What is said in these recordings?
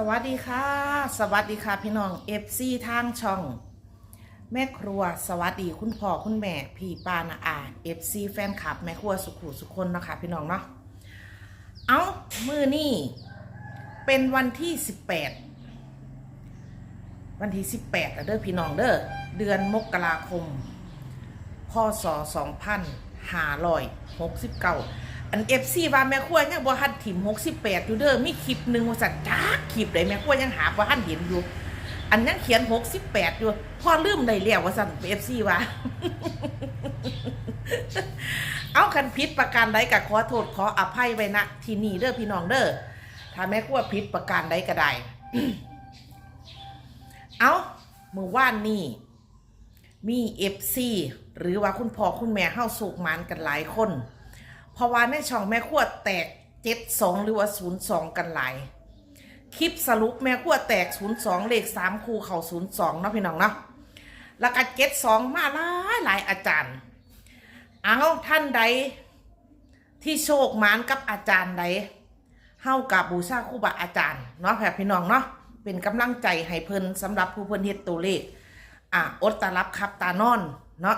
สวัสดีค่ะ สวัสดีค่ะพี่น้องเอฟซีทางช่อง แม่ครัวสวัสดีคุณพ่อคุณแม่ พี่ป้านาอาเอฟซีแฟนคลับ แม่ครัวสุขุสุคนเนาะคะพี่น้องเนาะเอามือนี่เป็นวันที่ 18 วันที่ 18แล้วเด้อพี่น้องเด้อเดือนมกราคม พศ 2569 อันเอฟซีว่าแม่ครัวยังบ่ทันถิ่ม68อยู่เด้อมีคลิปหนึ่งว่าสัตว์จ้าคลิปใดแม่ครัวยังหาบ่ทันเห็นอยู่ อันยังเขียน68อยู่พอลืมได้แล้วว่าสั่นเอฟซีว่าเอาคันผิดประการใดก็ขอโทษขออภัยไว้ณที่นี่เด้อพี่น้องเด้อถ้าแม่ครัวผิดประการใดก็ได้เอามือว่านนี่มีเอฟซีหรือว่าคุณพ่อคุณแม่เข้าสุกมานกันหลายคน เพราะว่าในช่องแม่ขวดแตกเจ็ดสองหรือว่าศูนย์สองกันหลาย คลิปสรุปแม่ขวดแตกศูนย์สองเลขสามคู่เข่าศูนย์สองเนาะพี่น้องเนาะแล้วก็เจ็ดสองมาหลายหลายอาจารย์ เอาท่านใดที่โชคมานกับอาจารย์ใดเฮากับบูชาครูบาอาจารย์เนาะแผ่พี่น้องเนาะเป็นกำลังใจให้เพิ่นสำหรับผู้เพิ่นเฮ็ดตัวเลขอะอดตารับครับตานอนเนาะ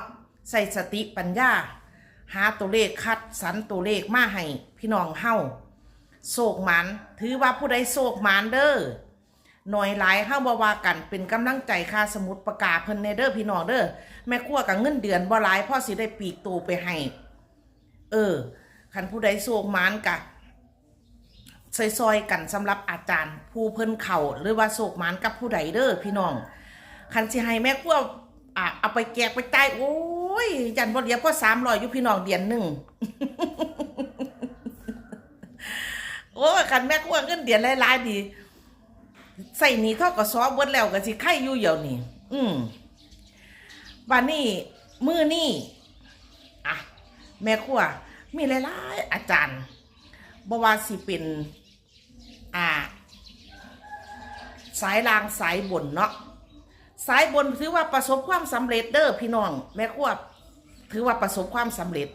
ใส่สติปัญญา หาตัวเลขคัดสรรตัวเลขมาให้พี่น้องเฮาโศกหมันถือว่าผู้ใดโศกหมันเด้อหน่อยหลายเฮาบ่ว่ากันเป็นกำลังใจค่าสมุดประกาศเพิ่นในเด้อพี่น้องเด้อแม่ครัวกับเงินเดือนบ่หลายพ่อสิได้ปีกตูไปให้เออคันผู้ใดโศกหมันกะซอยๆกันสำหรับอาจารย์ ผู้เพิ่นเข่าหรือว่าโศกหมันกับผู้ใดเด้อพี่น้องคันสิให้แม่ครัวอะเอาไปแจกไปจ่ายโอ้ ยยันบ่เหลียพอสามร้อยอยู่พี่น้องเดือนหนึ่งโอ้ยคันแม่ครัวเงินเดือนหลายๆดีใส่หนี้ทอกสอเบิดแล้วก็สิไข่อยู่เหี่ยวนี่อืมวันนี้มือนี่อะแม่ครัวมีหลายๆอาจารย์บว่าสิเป็นอ่า สายลางสายบนเนาะ สายบนถือว่าประสบความสำเร็จเด้อพี่น้อง แม่ครัวถือว่าประสบความสำเร็จ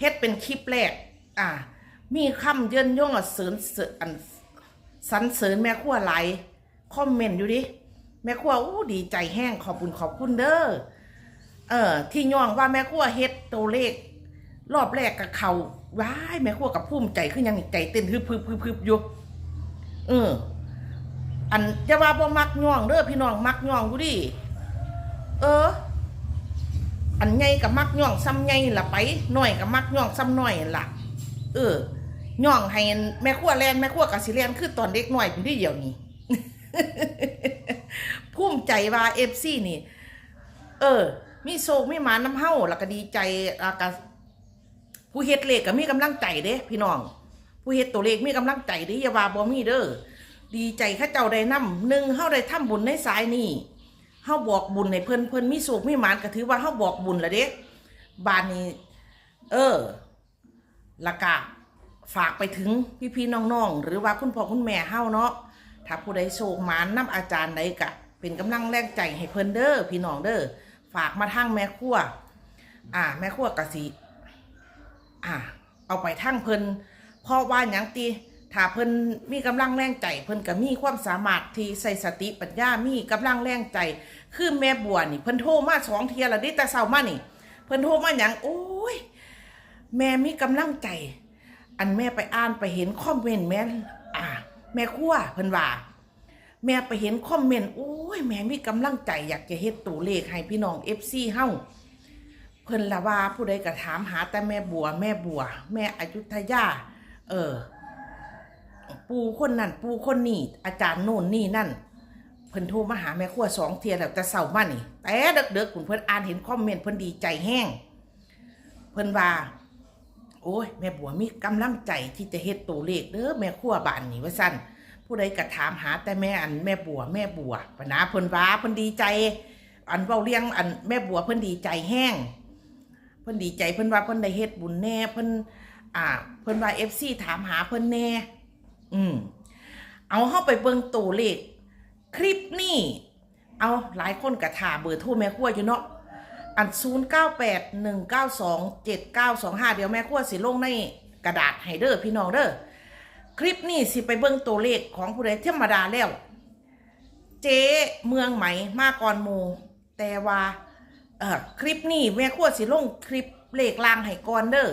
เฮ็ดเป็นคลิปแรก อ่า มีคำเยินย่องเสริญสริญอันสรรเสริญแม่ครัวหลายคอมเมนต์อยู่ดิแม่ครัวอู้ดีใจแห้งขอบคุณขอบคุณเด้อเออ ที่ย่องว่าแม่ครัวเฮ็ดตัวเลข รอบแรกกับเขาว้ายแม่ครัวกับภูมิใจขึ้นยังใจเต้นฮึบฮึบฮึบฮึบอยู่เออ อันจะว่าบ่มักย่องเด้อพี่น้องมักย่องกูดิเออ อันใหญ่กับมักย่องซ้ำใหญ่ละไปหน่อยกับมักย่องซ้ำหน่อยละเออย่องให้แม่ครัวแลนแม่ครัวกับสิแลนคือตอนเด็กหน่อยพี่เดียวนี้ภูมิใจว่าเอฟซีนี่ เออ มีโศกมีหมาน้ำเฮาแล้วก็ดีใจแล้วก็ผู้เฮ็ดเลขก็มีกำลังใจเด้ พี่น้อง ผู้เฮ็ดตัวเลขมีกำลังใจเด้อย่าว่าบ่มีเด้อ ดีใจข้าเจ้าได้นำหนึ่งเฮาได้ทำบุญในสายนี้เฮาบอกบุญให้เพิ่นเพิ่นมีสุขมีหมานก็ถือว่าเฮาบอกบุญละเด้บานนี้ เออละกะฝากไปถึงพี่ๆน้องๆ หรือว่าคุณพ่อคุณแม่เฮาเนาะถ้าผู้ใดโชคหมานนํอาจารย์ใดกะ เป็นกำลังแรงใจให้เพิ่นเด้อพี่น้องเด้อฝากมาทางแม่ครัวอ่า แม่ครัวกะสิอ่าเอาไปทั้งเพิ่นพราะว่าหยังตี ถ้าเพิ่นมีกำลังแรงใจเพิ่นก็มีความสามารถที่ใส่สติปัญญา มีกำลังแรงใจ คือแม่บัวนี่เพิ่นโทรมาสองเทียล้วเดิแต่เช้ามานี่ เพิ่นโทรมาหยังโอ้ย แม่มีกำลังใจ อันแม่ไปอ่านไปเห็นคอมเมนต์แม่อ่า แม่ครัวเพิ่นว่า แม่ไปเห็นคอมเมนต์โอ้ยแม่มีกำลังใจ อยากจะเฮ็ดตัวเลขให้พี่น้อง FC เฮ้าเพิ่นละว่าผู้ใดก็ถามหาแต่แม่บัว แม่บัว แม่อยุธยา เออ ปูคนนั่นปูคนนี่อาจารย์โน่นนี่นั่นเพิ่นโทรมาหาแม่ครัวสองเทียแล้วแต่เช้ามานี่ แต่เด็กๆคุณเพิ่นอ่านเห็นคอมเมนต์เพิ่นดีใจแห้งเพิ่นว่า โอ้ย แม่บัวมีกำลังใจที่จะเฮ็ดตัวเลขเด้อแม่ครัวบ้านนี่ว่าซั่นผู้ใดก็ถามหาแต่แม่อันแม่บัวแม่บัวปนะเพิ่นว่าเพิ่นดีใจ อันเว้าเลี้ยงอันแม่บัวเพิ่นดีใจแห้งเพิ่นดีใจเพิ่นว่าเพิ่นได้เฮ็ดบุญแน่เพิ่นอ่าเพิ่นว่า FC ถามหาเพิ่นแน่ อืมเอาเข้าไปเบิ่งตัวเลขคลิปนี่เอาหลายคนกระถาเบอร์โทรแม่ครัวอยู่เนาะอัน0 9 8 1 9 2 7 9 2 5เดี๋ยวแม่ครัวสิลงในกระดาษให้เด้อพี่น้องเด้อคลิปนี้สิไปเบิ่งตัวเลขของผู้ใดธรรมดาแล้ว เจ๊เมืองไหมมาก่อนมูแต่ว่าเออคลิปนี้แม่ขั้วสิลงคลิปเลขลางให้ก่อนเด้อ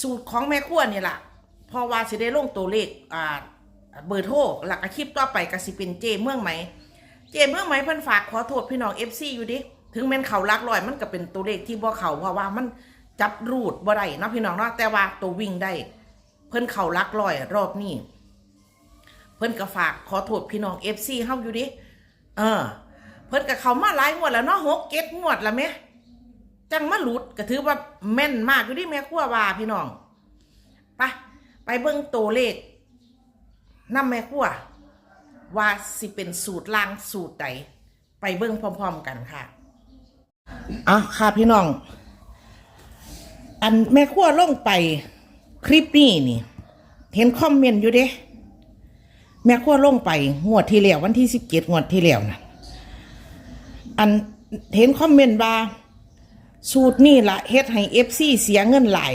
สูตรของแม่ขั้วนี่ล่ะ พราะว่าสิได้ลงตัวเลขอ่าเบอร์โทรหลักคลิปต่อไปกสิเป็นเจเมืองไหม เจเมืองไหมเพิ่นฝากขอโทษพี่น้อง FC อยู่ดิถึงแม่นเขาลักลอยมันก็เป็นตัวเลขที่บ่เขาเพราะว่ามันจับรูดบ่ได้นะพี่น้องเนาะแต่ว่าตัววิ่งได้ เพิ่นเขาลักลอยรอบนี้เพิ่นก็ฝากขอโทษพี่น้อง FC เฮาอยู่ดิเออ เพิ่นก็เขามาหลายงวดแล้วเนาะหกเจ็ดงวดแล้วแม่จังมาหลุดก็ถือว่าแม่นมากอยู่ดิแม่ครัวว่าพี่น้อง ไปเบิ่งตัวเลขนำแม่ครัวว่าสิเป็นสูตรล่างสูตรใดไปเบิ่งพร้อม ๆ กันค่ะอะค่ะพี่น้อง อันแม่ครัวลงไปคลิปนี้นี่ เห็นคอมเมนต์อยู่เด้ แม่ครัวลงไปงวดที่แล้ววันที่สิบเจ็ดงวดที่แล้วนะอันเห็นคอมเมนต์ว่าสูตรนี่ละเฮ็ดให้เอฟซีเสียเงินหลาย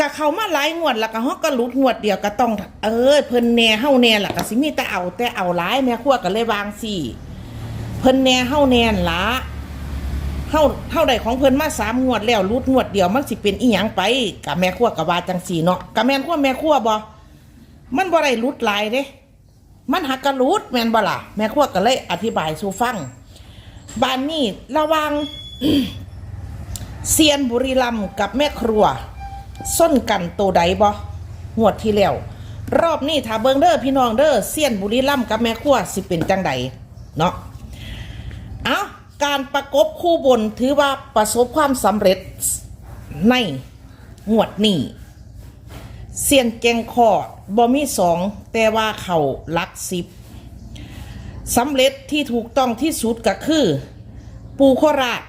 กะเขามาหลายงวดแล้วก็ฮอกก็หลุดงวดเดียวก็ต้อง เออเพิ่นแหน่เฮาแหน่ล่ะก็สิมีแต่เอาแต่เอาหลายแม่ครัวก็เลยวางสี่เพิ่นแหน่เฮาแหน่ละเฮาเฮาได้ของเพิ่นมาสามงวดแล้วหลุดงวดเดียวมันสิเป็นอีหยังไปกะแม่ครัวก็ว่าจังสี่เนาะกะแม่นครัวแม่ครัวบ่มันบ่ได้รุดหลายเด้ มันหักกระรุดแม่นบ่ล่ะแม่ครัวก็เลยอธิบายสู่ฟังบ้านนี้ระวังเซียนบุรีรัมย์กับแม่ครัว ส้นกันโตใดบ่งวดที่แล้วรอบนี้ถ้าเบิงเด้อพี่น้องเด้อเซียนบุรีรัมกับแม่ครัวสิเป็นจังใดเนาะเอาการประกบคู่บนถือว่าประสบความสำเร็จในงวดนี้เสียนแกงคอบอมีสองแต่ว่าเขาลักสิบสำเร็จที่ถูกต้องที่สุดก็คือ ปูโคราช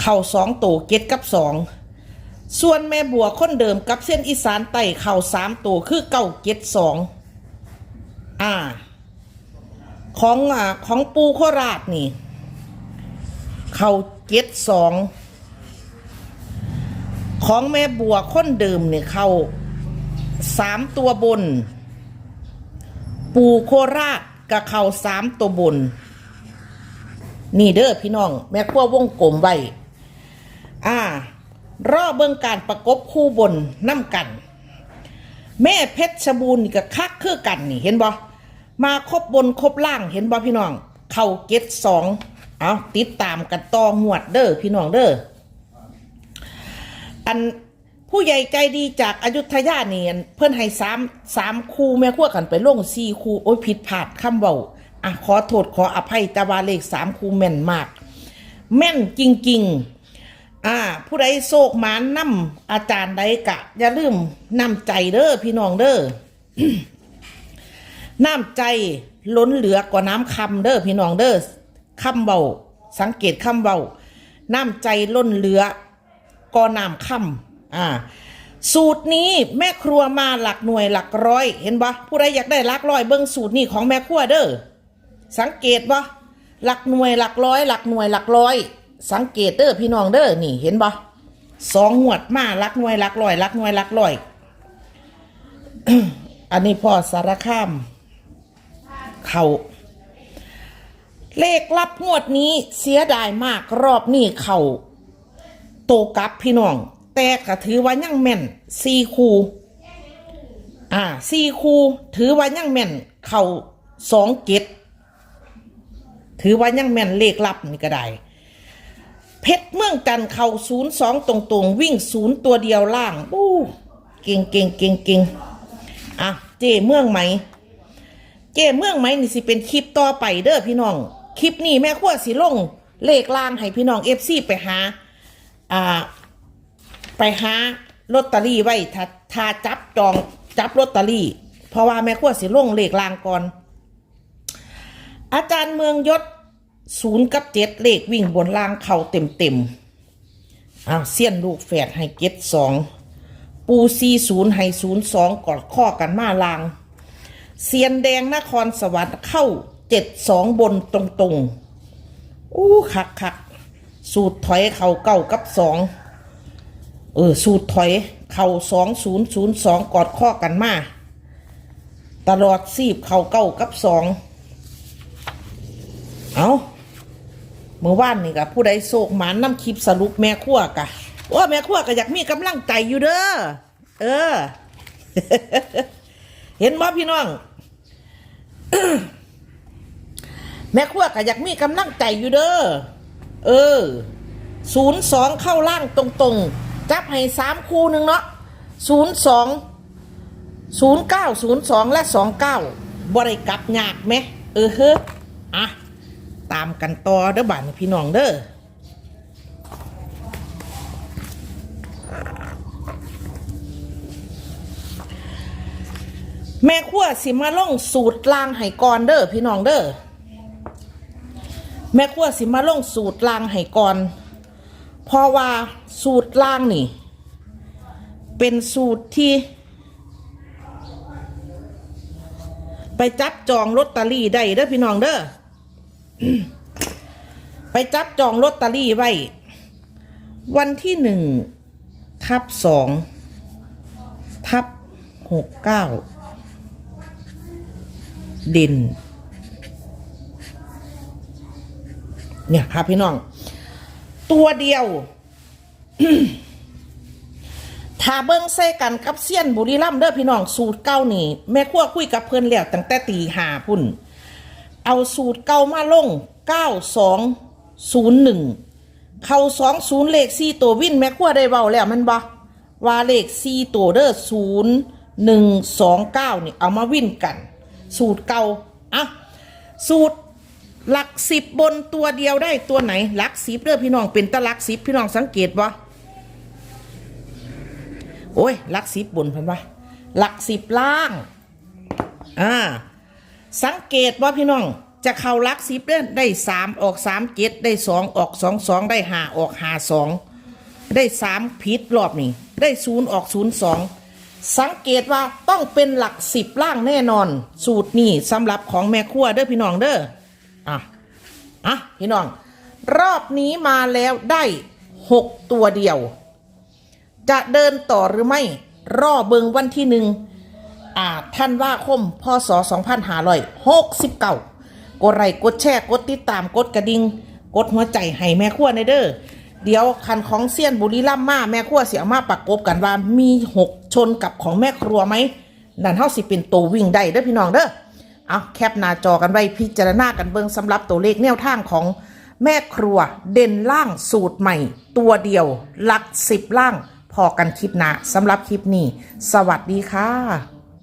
เข่าสองตัวเก็ดกับสอง ส่วนแม่บัวคนเดิมกับเส้นอีสานไต่เข่าสามตัวคือเก้าเก็ดสองอ่า ของอ่าของปูโคราชนี่ เข่าเก็ดสองของแม่บัวคนเดิมเนี่ยเข่าสามตัวบน ปูโคราชกับเข่าสามตัวบน นี่เด้อพี่น้อง แม่ขั้ววงกลมไว้อ่า รอเบิ่งการประกบคู่บนน้ำกัน แม่เพชรชบูรณ์นี่ก็คักคือกันนี่เห็นบ่มาครบบนครบล่างเห็นบ่พี่น้อง เข่าเก็ตสองเอาติดตามกันต่อหวดเด้อพี่น้องเด้ออันผู้ใหญ่ใจดีจากอายุทยาเนี่ยเพื่อนให้สามสามคู่แม่ขั้วกันไปลงสี่คู่โอ้ยผิดพลาดคำเบาอะขอโทษขออภัยต่ว่าเลขสามคู่แม่นมาก แม่นจริง ๆ อ่า ผู้ใดโศกหมานนำอาจารย์ใดกะ อย่าลืมนำใจเด้อพี่น้องเด้อน้ำใจล้นเหลือกว่าน้ำคำเด้อพี่น้องเด้อคำเบาสังเกตคำเบาน้ำใจล้นเหลือก็นำคำอ่า สูตรนี้แม่ครัวมาหลักหน่วยหลักร้อย เห็นปะผู้ใดอยากได้หลักร้อยเบิ้งสูตรนี้ของแม่ครัวเด้อสังเกตปะหลักหน่วยหลักร้อย หลักหน่วยหลักร้อย สังเกตเด้อพี่น้องเด้อนี่เห็นปะสองหวดมาลักหน่วยลักร้อยลักหน่วยลักร้อย อันนี้พ่อสารคาม เขาเลขลับงวดนี้เสียดายมากรอบนี้เขาโตกลับพี่น้อง แต่ก็ถือว่ายังแม่นสี่คูอ่าสี่คูถือว่ายังแม่น เข่าสองเจ็ดถือว่ายังแม่นเลขลับนี่ก็ได้ เพชรเมืองจันเข่าศูนย์สองตรงๆ วิ่งศูนย์ตัวเดียวล่างอู้เก่งเก่งเก่งเก่งอะเจเมืองไหม เจเมืองไหมนี่สิเป็นคลิปต่อไปเด้อพี่น้อง คลิปนี้แม่ขั้วสิลงเลขล่างให้พี่น้องเอฟซีไปหา อ่า ไปหาลอตเตอรี่ไว้ถ้าถ้าจับจองจับลอตเตอรี่ เพราะว่าแม่ขั้วสิลงเลขล่างก่อน อาจารย์เมืองยศ ศูนย์กับเจ็ดเลขวิ่งบนล่างเข่าเต็มเต็มๆอ้าวเสี้ยนลูกแฝดให้เจ็ดสองปูซีศูนย์ให้ศูนย์สองกอดข้อกันมาลางเซียนแดงนครสวรรค์เข้าเจ็ดสองบนตรงๆอู้คักคักสูตรถอยเข่าเก้ากับสองเออสูตรถอยเข่าสองศูนย์ศูนย์สองกอดข้อกันมาตลอดสีบเข่าเก้ากับสองเอา มื่อวานนี่กับผู้ใดโศกหมานน้ำคลิปสรุปแม่ขั้วกะว่าแม่ขั้วก็อยากมีกำลังใจอยู่เด้อเออ เห็นบ่พี่น้องแม่ขั้วก็อยากมีกำลังใจอยู่เด้อเออศูนย์สองเข้าล่างตรงๆ จับให้สามคู่หนึ่งเนาะศูนย์สองศูนย์เก้าศูนย์สองและสองเก้าบริกับยากไหมเออเฮ้ออะ ตามกันต่อเด้อบ้านพี่น้องเด้อแม่ขั้วสิมาล่องสูตรลางไห้ก่อนเด้อพี่น้องเด้อแม่ขั้วสิมาล่องสูตรลางไห้ก่อนเพราะว่าสูตรลางนี่ เป็นสูตรที่ ไปจับจองลอตเตอรี่ได้เด้อพี่น้องเด้อ ไปจับจองลอตเตอรี่ไว้ วันที่หนึ่งทับสองทับหกเก้าเด่นเนี่ยครับพี่น้อง ตัวเดียวถ้าเบิ้งใส่กันกับเซียนบุรีรัมเด้อพี่น้องสูตรเก้านี่ แม่ขั้วคุยกับเพิ่อนแล้วตั้งแต่ตีหาพุ่น เอาสูตรเก่ามาลงเก้าสองศูนย์หนึ่งเข้าสองศูนย์เลขสี่ตัววินแม่ขั้วได้เบาแล้วมันบ่ว่าเลขสี่ตัวเด้อศูนย์หนึ่งสองเก้านี่เอามาวินกัน สูตรเก่าอะสูตรหลักสิบบนตัวเดียวได้ตัวไหนหลักสิบเด้อพี่น้องเป็นตะหลักสิบพี่น้องสังเกตบ่โอ้ยหลักสิบบนเพันวะหลักสิบล่างอ่า สังเกตว่าพี่น้องจะเข้าลักสิบเด้อได้สามออกสามเจ็ดได้สองออกสองสองได้ห้าออกห้าสองได้สามผิดรอบนี้ได้ศูนย์ออกศูนย์สองสังเกตว่าต้องเป็นหลักสิบล่างแน่นอน สูตรนี้สำหรับของแม่ครัวเด้อพี่น้องเด้ออะอะพี่น้อง รอบนี้มาแล้วได้หกตัวเดียว จะเดินต่อหรือไม่ รอเบิงวันที่หนึ่ง อ่าท่านว่าคมพศ2569 กดไลค์กดแชร์กดติดตามกดกระดิ่งกดหัวใจให้แม่ขั้วในเด้อเดี๋ยวคันของเซียนบุรีรัมมาแม่ขั้วเสียมาประกบกันว่ามีหกชนกับของแม่ครัวไหมนั่นเท่าสิเป็นตัววิ่งได้เด้อพี่น้องเด้อเอาแคปหน้าจอกันไว้พิจารณากันเบิ่งสำหรับตัวเลขแนวทางของแม่ครัวเด่นล่างสูตรใหม่ ตัวเดียวหลักสิบล่าง พอกันคลิปหน้าสำหรับคลิปนี้ สวัสดีค่ะ